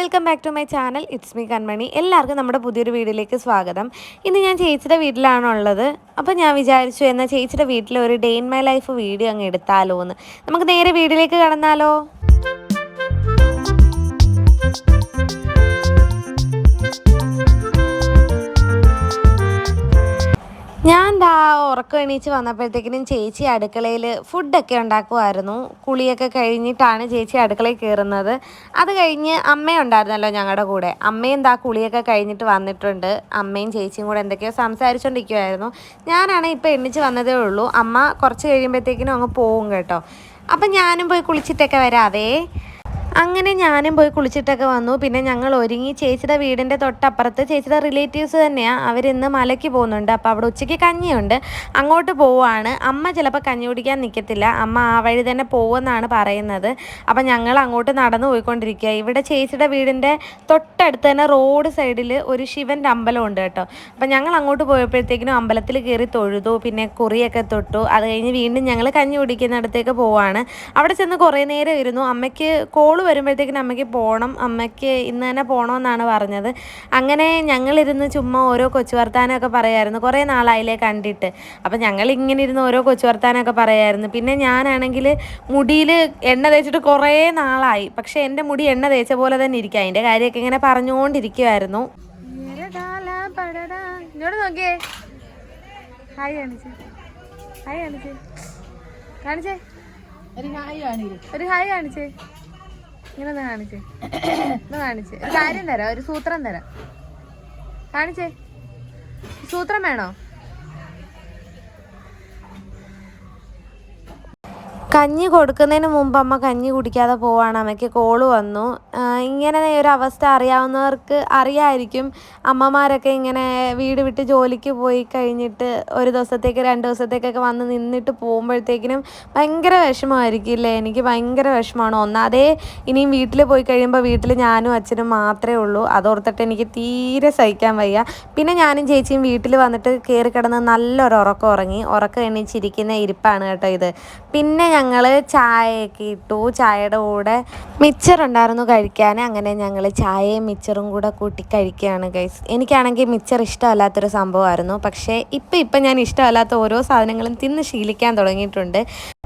Welcome back to my channel. It's me Kanmani. എല്ലാവർക്കും നമ്മുടെ പുതിയൊരു വീഡിയോയിലേക്ക് സ്വാഗതം. ഇന്ന് ഞാൻ ചേച്ചിയുടെ വീട്ടിലാണുള്ളത്. അപ്പോൾ ഞാൻ വിചാരിച്ചു എന്നാൽ ചേച്ചിയുടെ വീട്ടിൽ ഒരു day in my life video അങ്ങ് എടുത്താലോ എന്ന് നമുക്ക് നേരെ വീഡിയോയിലേക്ക് കടന്നാലോ? ഉറക്കം എണീച്ച് വന്നപ്പോഴത്തേക്കിനും ചേച്ചി അടുക്കളയിൽ ഫുഡൊക്കെ ഉണ്ടാക്കുമായിരുന്നു കുളിയൊക്കെ കഴിഞ്ഞിട്ടാണ് ചേച്ചി അടുക്കളയിൽ കയറുന്നത്. അത് കഴിഞ്ഞ് അമ്മയുണ്ടായിരുന്നല്ലോ ഞങ്ങളുടെ കൂടെ. അമ്മയും ദാ കുളിയൊക്കെ കഴിഞ്ഞിട്ട് വന്നിട്ടുണ്ട്. അമ്മയും ചേച്ചിയും കൂടെ എന്തൊക്കെയോ സംസാരിച്ചുകൊണ്ടിരിക്കുമായിരുന്നു ഞാനാണ് ഇപ്പോൾ എണ്ണിച്ച് വന്നതേ ഉള്ളൂ. അമ്മ കുറച്ച് കഴിയുമ്പോഴത്തേക്കിനും അങ്ങ് പോവും കേട്ടോ. അപ്പം ഞാനും പോയി കുളിച്ചിട്ടൊക്കെ വരാവേ. അങ്ങനെ ഞാനും പോയി കുളിച്ചിട്ടൊക്കെ വന്നു. പിന്നെ ഞങ്ങൾ ഒരുങ്ങി ചേച്ചിയുടെ വീടിന്റെ തൊട്ടപ്പുറത്ത് ചേച്ചിയുടെ റിലേറ്റീവ്സ് തന്നെയാണ് അവരിന്ന് മലയ്ക്ക് പോകുന്നുണ്ട്. അപ്പോൾ അവിടെ ഉച്ചയ്ക്ക് കഞ്ഞിയുണ്ട്. അങ്ങോട്ട് പോവുകയാണ് അമ്മ ചിലപ്പോൾ കഞ്ഞി കുടിക്കാൻ നിൽക്കത്തില്ല അമ്മ ആ വഴി തന്നെ പോകുമെന്നാണ് പറയുന്നത്. അപ്പം ഞങ്ങൾ അങ്ങോട്ട് നടന്നു പോയിക്കൊണ്ടിരിക്കുക ഇവിടെ ചേച്ചിയുടെ വീടിന്റെ തൊട്ടടുത്ത് തന്നെ റോഡ് സൈഡിൽ ഒരു ശിവന്റെ അമ്പലം ഉണ്ട് കേട്ടോ. അപ്പം ഞങ്ങൾ അങ്ങോട്ട് പോയപ്പോഴത്തേക്കിനും അമ്പലത്തിൽ കയറി തൊഴുതു. പിന്നെ കുറിയൊക്കെ തൊട്ടു. അത് കഴിഞ്ഞ് വീണ്ടും ഞങ്ങൾ കഞ്ഞി കുടിക്കുന്നിടത്തേക്ക് പോവാണ്. അവിടെ ചെന്ന് കുറേ നേരം ഇരുന്നു. അമ്മയ്ക്ക് കോൾ വരുമ്പോഴത്തേക്കിനും അമ്മയ്ക്ക് പോകണം അമ്മയ്ക്ക് ഇന്ന് തന്നെ പോകണമെന്നാണ് പറഞ്ഞത്. അങ്ങനെ ഞങ്ങളിരുന്ന് ചുമ്മാ ഓരോ കൊച്ചു വർത്താനമൊക്കെ പറയായിരുന്നു കുറേ നാളായില്ലേ കണ്ടിട്ട്. അപ്പം ഞങ്ങൾ ഇങ്ങനെ ഇരുന്ന് ഓരോ കൊച്ചു വർത്താനമൊക്കെ പറയായിരുന്നു. പിന്നെ ഞാനാണെങ്കിൽ മുടിയിൽ എണ്ണ തേച്ചിട്ട് കുറേ നാളായി. പക്ഷേ എന്റെ മുടി എണ്ണ തേച്ച പോലെ തന്നെ ഇരിക്കുക അതിന്റെ കാര്യമൊക്കെ ഇങ്ങനെ പറഞ്ഞുകൊണ്ടിരിക്കുമായിരുന്നു ഇങ്ങോട്ട് നോക്കിയേ. ഹായ് കാണിച്ചേ. ഹായ് കാണിച്ചേ. കാണിച്ചേ. ഒരു ഹായ് കാണിച്ചേ. ഇങ്ങനെ ഒന്ന് കാണിച്ചേ. ഒന്ന് കാണിച്ചേ. ഒരു കാര്യം തരാം. ഒരു സൂത്രം തരാം. കാണിച്ചേ. സൂത്രം വേണോ? കഞ്ഞി കൊടുക്കുന്നതിന് മുമ്പ് അമ്മ കഞ്ഞി കുടിക്കാതെ പോവാണ്. അമ്മയ്ക്ക് കോൾ വന്നു. ഇങ്ങനെ ഒരു അവസ്ഥ അറിയാവുന്നവർക്ക് അറിയായിരിക്കും. അമ്മമാരൊക്കെ ഇങ്ങനെ വീട് വിട്ട് ജോലിക്ക് പോയി കഴിഞ്ഞിട്ട് ഒരു ദിവസത്തേക്ക് രണ്ട് ദിവസത്തേക്കൊക്കെ വന്ന് നിന്നിട്ട് പോകുമ്പോഴത്തേക്കിനും ഭയങ്കര വിഷമമായിരിക്കും ഇല്ലേ? എനിക്ക് ഭയങ്കര വിഷമമാണ്. ഒന്നാതെ ഇനിയും വീട്ടിൽ പോയി കഴിയുമ്പോൾ വീട്ടിൽ ഞാനും അച്ഛനും മാത്രമേ ഉള്ളൂ. അതോർത്തിട്ട് എനിക്ക് തീരെ സഹിക്കാൻ വയ്യ. പിന്നെ ഞാനും ചേച്ചിയും വീട്ടിൽ വന്നിട്ട് കയറി കിടന്ന് നല്ലൊരു ഉറക്കം ഉറങ്ങി. ഉറക്കം എണീച്ചിരിക്കുന്ന ഇരിപ്പാണ് കേട്ടോ ഇത്. പിന്നെ ഞങ്ങൾ ചായയൊക്കെ ഇട്ടു. ചായയുടെ കൂടെ മിച്ചർ ഉണ്ടായിരുന്നു കഴിക്കാൻ. അങ്ങനെ ഞങ്ങൾ ചായയും മിച്ചറും കൂടെ കൂട്ടി കഴിക്കുകയാണ് ഗൈസ് എനിക്കാണെങ്കിൽ മിച്ചർ ഇഷ്ടമല്ലാത്തൊരു സംഭവമായിരുന്നു. പക്ഷേ ഇപ്പം ഇപ്പം ഞാൻ ഇഷ്ടമല്ലാത്ത ഓരോ സാധനങ്ങളും തിന്ന് ശീലിക്കാൻ തുടങ്ങിയിട്ടുണ്ട്.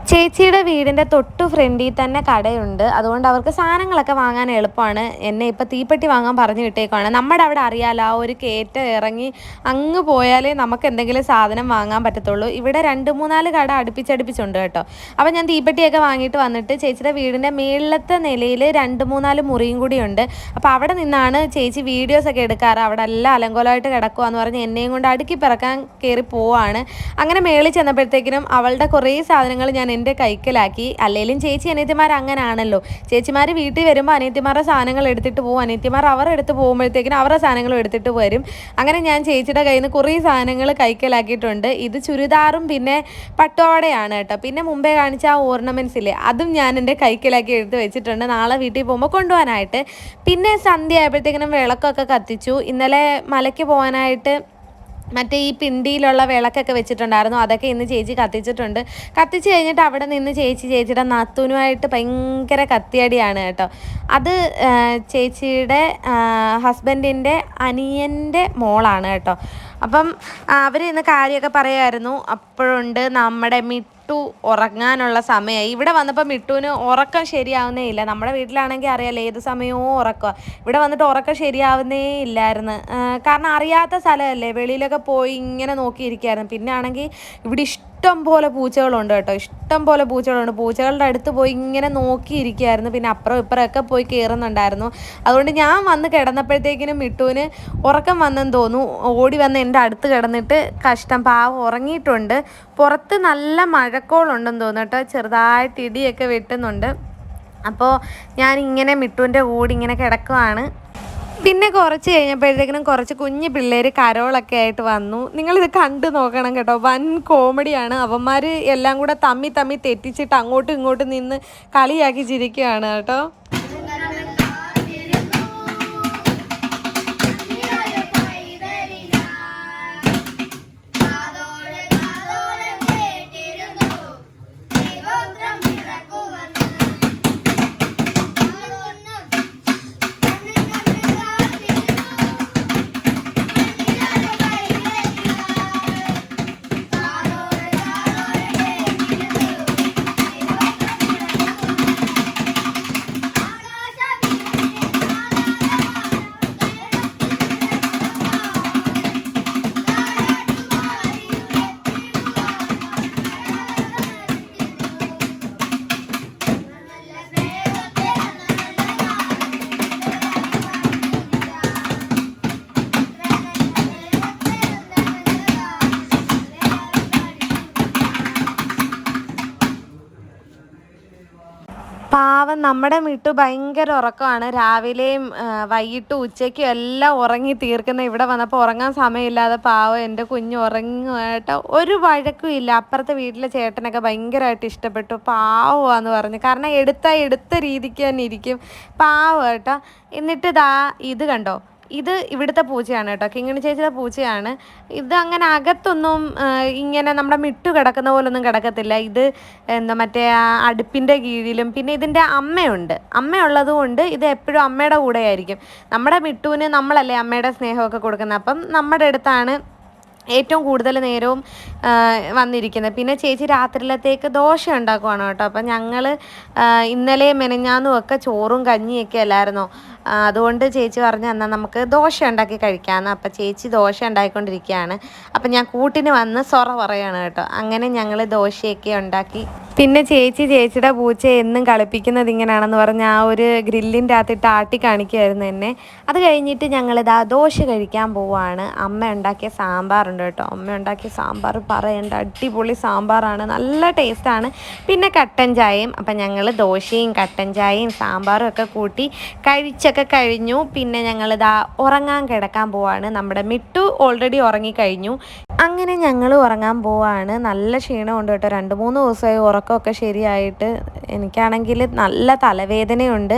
ചേച്ചിയുടെ വീടിന്റെ തൊട്ടു ഫ്രണ്ടിൽ തന്നെ കടയുണ്ട്. അതുകൊണ്ട് അവർക്ക് സാധനങ്ങളൊക്കെ വാങ്ങാൻ എളുപ്പമാണ്. എന്നെ ഇപ്പോൾ തീപ്പെട്ടി വാങ്ങാൻ പറഞ്ഞു വിട്ടേക്കുവാണ്. നമ്മുടെ അവിടെ അറിയാലോ ആ ഒരു കയറ്റം ഇറങ്ങി അങ്ങ് പോയാലേ നമുക്ക് എന്തെങ്കിലും സാധനം വാങ്ങാൻ പറ്റത്തുള്ളൂ. ഇവിടെ രണ്ട് മൂന്നാൽ കട അടുപ്പിച്ചടുപ്പിച്ചുണ്ട് കേട്ടോ. അപ്പോൾ ഞാൻ തീപ്പെട്ടിയൊക്കെ വാങ്ങിയിട്ട് വന്നിട്ട് ചേച്ചിയുടെ വീടിന്റെ മേളിലത്തെ നിലയിൽ രണ്ട് മൂന്നാൽ മുറിയും കൂടിയുണ്ട് അപ്പോൾ അവിടെ നിന്നാണ് ചേച്ചി വീഡിയോസൊക്കെ എടുക്കാറ്. അവിടെ എല്ലാം അലങ്കോലമായിട്ട് കിടക്കുകയെന്ന് പറഞ്ഞ് എന്നെയും കൊണ്ട് അടുക്കി പിറക്കാൻ കയറി പോവാണ്. അങ്ങനെ മേളിൽ ചെന്നപ്പോഴത്തേക്കിനും അവളുടെ കുറേ സാധനങ്ങൾ ഞാൻ എന്റെ കൈക്കലാക്കി. അല്ലെങ്കിലും ചേച്ചി അനിയത്തിമാർ അങ്ങനെയാണല്ലോ ചേച്ചിമാർ വീട്ടിൽ വരുമ്പോൾ അനിയത്തിമാരുടെ സാധനങ്ങൾ എടുത്തിട്ട് പോകും അനിയത്തിമാർ അവർ എടുത്ത് പോകുമ്പോഴത്തേക്കിനും അവരുടെ സാധനങ്ങളും എടുത്തിട്ട് വരും. അങ്ങനെ ഞാൻ ചേച്ചിയുടെ കയ്യിൽ നിന്ന് കുറേ സാധനങ്ങൾ കൈക്കലാക്കിയിട്ടുണ്ട്. ഇത് ചുരിദാറും പിന്നെ പട്ടോടയാണ് കേട്ടോ. പിന്നെ മുമ്പേ കാണിച്ച ആ ഓർണമെന്റ്സ് ഇല്ലേ അതും ഞാൻ എന്റെ കൈക്കലാക്കി എടുത്ത് വെച്ചിട്ടുണ്ട്. നാളെ വീട്ടിൽ പോകുമ്പോൾ കൊണ്ടുപോകാനായിട്ട്. പിന്നെ സന്ധ്യ ആയപ്പോഴത്തേക്കിനും വിളക്കൊക്കെ കത്തിച്ചു. ഇന്നലെ മലയ്ക്ക് പോകാനായിട്ട് മറ്റേ ഈ പിണ്ടിയിലുള്ള വിളക്കൊക്കെ വെച്ചിട്ടുണ്ടായിരുന്നു. അതൊക്കെ ഇന്ന് ചേച്ചി കത്തിച്ചിട്ടുണ്ട്. കത്തിച്ച് കഴിഞ്ഞിട്ട് അവിടെ നിന്ന് ചേച്ചി ചേച്ചിയുടെ നത്തുനുമായിട്ട് ഭയങ്കര കത്തിയടിയാണ് കേട്ടോ. അത് ചേച്ചിയുടെ ഹസ്ബൻഡിന്റെ അനിയന്റെ മോളാണ് കേട്ടോ. അപ്പം അവർ ഇന്ന് കാര്യമൊക്കെ പറയുമായിരുന്നു. അപ്പോഴുണ്ട് നമ്മുടെ മിട്ടു ഉറങ്ങാനുള്ള സമയമായി. ഇവിടെ വന്നപ്പോൾ മിട്ടുവിന് ഉറക്കം ശരിയാവുന്നേ ഇല്ല. നമ്മുടെ വീട്ടിലാണെങ്കിൽ അറിയാലോ ഏത് സമയവും ഉറക്കുക ഇവിടെ വന്നിട്ട് ഉറക്കം ശരിയാവുന്നേ ഇല്ലായിരുന്നു. കാരണം അറിയാത്ത സ്ഥലമല്ലേ? വെളിയിലൊക്കെ പോയി ഇങ്ങനെ നോക്കിയിരിക്കുകയായിരുന്നു. പിന്നെ ആണെങ്കിൽ ഇവിടെ ഇഷ്ടം പോലെ പൂച്ചകളുണ്ട് കേട്ടോ. ഇഷ്ടം പോലെ പൂച്ചകളുണ്ട്. പൂച്ചകളുടെ അടുത്ത് പോയി ഇങ്ങനെ നോക്കിയിരിക്കുകയായിരുന്നു. പിന്നെ അപ്പുറം ഇപ്പുറമൊക്കെ പോയി കയറുന്നുണ്ടായിരുന്നു. അതുകൊണ്ട് ഞാൻ വന്ന് കിടന്നപ്പോഴത്തേക്കിനും മിട്ടുവിന് ഉറക്കം വന്നെന്ന് തോന്നുന്നു. ഓടി വന്ന് എന്റെ അടുത്ത് കിടന്നിട്ട് കഷ്ടം. പാവം ഉറങ്ങിയിട്ടുണ്ട്. പുറത്ത് നല്ല മഴക്കോളുണ്ടെന്ന് തോന്നുന്നു കേട്ടോ. ചെറുതായിട്ട് ഇടിയൊക്കെ വെട്ടുന്നുണ്ട്. അപ്പോൾ ഞാൻ ഇങ്ങനെ മിട്ടുവിന്റെ കൂടെ ഇങ്ങനെ കിടക്കുവാണ്. പിന്നെ കുറച്ച് കഴിഞ്ഞപ്പോഴത്തേക്കിനും കുറച്ച് കുഞ്ഞു പിള്ളേർ കരോളൊക്കെ ആയിട്ട് വന്നു. നിങ്ങളിത് കണ്ടു നോക്കണം കേട്ടോ. വൻ കോമഡിയാണ്. അവന്മാർ എല്ലാം കൂടെ തമ്മി തമ്മി തെറ്റിച്ചിട്ട് അങ്ങോട്ടും ഇങ്ങോട്ടും നിന്ന് കളിയാക്കി ചിരിക്കുകയാണ് കേട്ടോ. നമ്മുടെ മിട്ടു ഭയങ്കര ഉറക്കമാണ്. രാവിലെയും വൈകിട്ടും ഉച്ചയ്ക്കും എല്ലാം ഉറങ്ങി തീർക്കുന്ന ഇവിടെ വന്നപ്പോൾ ഉറങ്ങാൻ സമയമില്ലാതെ പാവം എന്റെ കുഞ്ഞ് ഉറങ്ങുമായിട്ട് ഒരു വഴക്കും ഇല്ല. അപ്പുറത്തെ വീട്ടിലെ ചേട്ടനൊക്കെ ഭയങ്കരമായിട്ട് ഇഷ്ടപ്പെട്ടു. പാവമാന്ന് പറഞ്ഞു. കാരണം എടുത്ത എടുത്ത രീതിക്ക് തന്നെ ഇരിക്കും. പാവം കേട്ടോ. എന്നിട്ട് ഇതാ ഇത് കണ്ടോ? ഇത് ഇവിടുത്തെ പൂച്ചയാണ് കേട്ടോ. കിങ്ങിണി ചേച്ചിയുടെ പൂച്ചയാണ് ഇത് അങ്ങനെ അകത്തൊന്നും ഇങ്ങനെ നമ്മുടെ മിട്ടു കിടക്കുന്ന പോലൊന്നും കിടക്കത്തില്ല. ഇത് എന്താ മറ്റേ ആ അടുപ്പിന്റെ കീഴിലും പിന്നെ ഇതിന്റെ അമ്മയുണ്ട്. അമ്മയുള്ളത് കൊണ്ട് ഇത് എപ്പോഴും അമ്മയുടെ കൂടെ ആയിരിക്കും നമ്മുടെ മിട്ടുവിന് നമ്മളല്ലേ അമ്മയുടെ സ്നേഹമൊക്കെ കൊടുക്കുന്നത്. അപ്പം നമ്മുടെ അടുത്താണ് ഏറ്റവും കൂടുതൽ നേരവും വന്നിരിക്കുന്നത്. പിന്നെ ചേച്ചി രാത്രിയിലത്തേക്ക് ദോശ ഉണ്ടാക്കുവാണ് കേട്ടോ. അപ്പം ഞങ്ങൾ ഇന്നലെ മെനഞ്ഞാന്നും ഒക്കെ ചോറും കഞ്ഞിയൊക്കെ അല്ലായിരുന്നോ. അതുകൊണ്ട് ചേച്ചി പറഞ്ഞു എന്നാൽ നമുക്ക് ദോശ ഉണ്ടാക്കി കഴിക്കാമെന്ന് അപ്പം ചേച്ചി ദോശ ഉണ്ടാക്കിക്കൊണ്ടിരിക്കുകയാണ് അപ്പം ഞാൻ കൂട്ടിന് വന്ന് സൊറ പറയുകയാണ് കേട്ടോ. അങ്ങനെ ഞങ്ങൾ ദോശയൊക്കെ ഉണ്ടാക്കി. പിന്നെ ചേച്ചി ചേച്ചിയുടെ പൂച്ച എന്നും കളിപ്പിക്കുന്നത് ഇങ്ങനെയാണെന്ന് പറഞ്ഞ് ആ ഒരു ഗ്രില്ലിന്റെ അകത്തിട്ട് ആട്ടി കാണിക്കുമായിരുന്നു എന്നെ. അത് കഴിഞ്ഞിട്ട് ഞങ്ങളിതാ ദോശ കഴിക്കാൻ പോവാണ്. അമ്മ ഉണ്ടാക്കിയ സാമ്പാറുണ്ട് കേട്ടോ. അമ്മ ഉണ്ടാക്കിയ സാമ്പാർ പറയേണ്ട അടിപൊളി സാമ്പാറാണ്. നല്ല ടേസ്റ്റാണ്. പിന്നെ കട്ടൻ ചായയും അപ്പം ഞങ്ങൾ ദോശയും കട്ടൻ ചായയും സാമ്പാറും ഒക്കെ കൂട്ടി കഴിച്ചൊക്കെ കഴിഞ്ഞു. പിന്നെ ഞങ്ങളിതാ ഉറങ്ങാൻ കിടക്കാൻ പോവാണ്. നമ്മുടെ മിട്ടു ഓൾറെഡി ഉറങ്ങിക്കഴിഞ്ഞു അങ്ങനെ ഞങ്ങൾ ഉറങ്ങാൻ പോവാണ്. നല്ല ക്ഷീണം ഉണ്ട് കേട്ടോ. രണ്ട് മൂന്ന് ദിവസമായി ഉറക്കമൊക്കെ ശരിയായിട്ട് എനിക്കാണെങ്കിൽ നല്ല തലവേദനയുണ്ട്.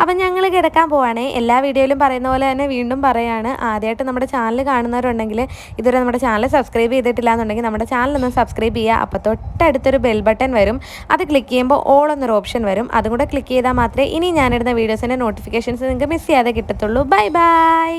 അപ്പം ഞങ്ങൾ കിടക്കാൻ പോവാണേ. എല്ലാ വീഡിയോയിലും പറയുന്ന പോലെ തന്നെ വീണ്ടും പറയാണ്. ആദ്യമായിട്ട് നമ്മുടെ ചാനൽ കാണുന്നവരുണ്ടെങ്കിൽ ഇതുവരെ നമ്മുടെ ചാനൽ സബ്സ്ക്രൈബ് ചെയ്തിട്ടില്ല എന്നുണ്ടെങ്കിൽ നമ്മുടെ ചാനൽ ഒന്ന് സബ്സ്ക്രൈബ് ചെയ്യുക. അപ്പോൾ തൊട്ടടുത്തൊരു ബെൽ ബട്ടൺ വരും. അത് ക്ലിക്ക് ചെയ്യുമ്പോൾ ഓൾ എന്നൊരു ഓപ്ഷൻ വരും. അതും കൂടെ ക്ലിക്ക് ചെയ്താൽ മാത്രമേ ഇനി ഞാനിടുന്ന വീഡിയോസിന്റെ നോട്ടിഫിക്കേഷൻസ് നിങ്ങൾക്ക് മിസ് ചെയ്യാതെ കിട്ടത്തുള്ളൂ. Bye bye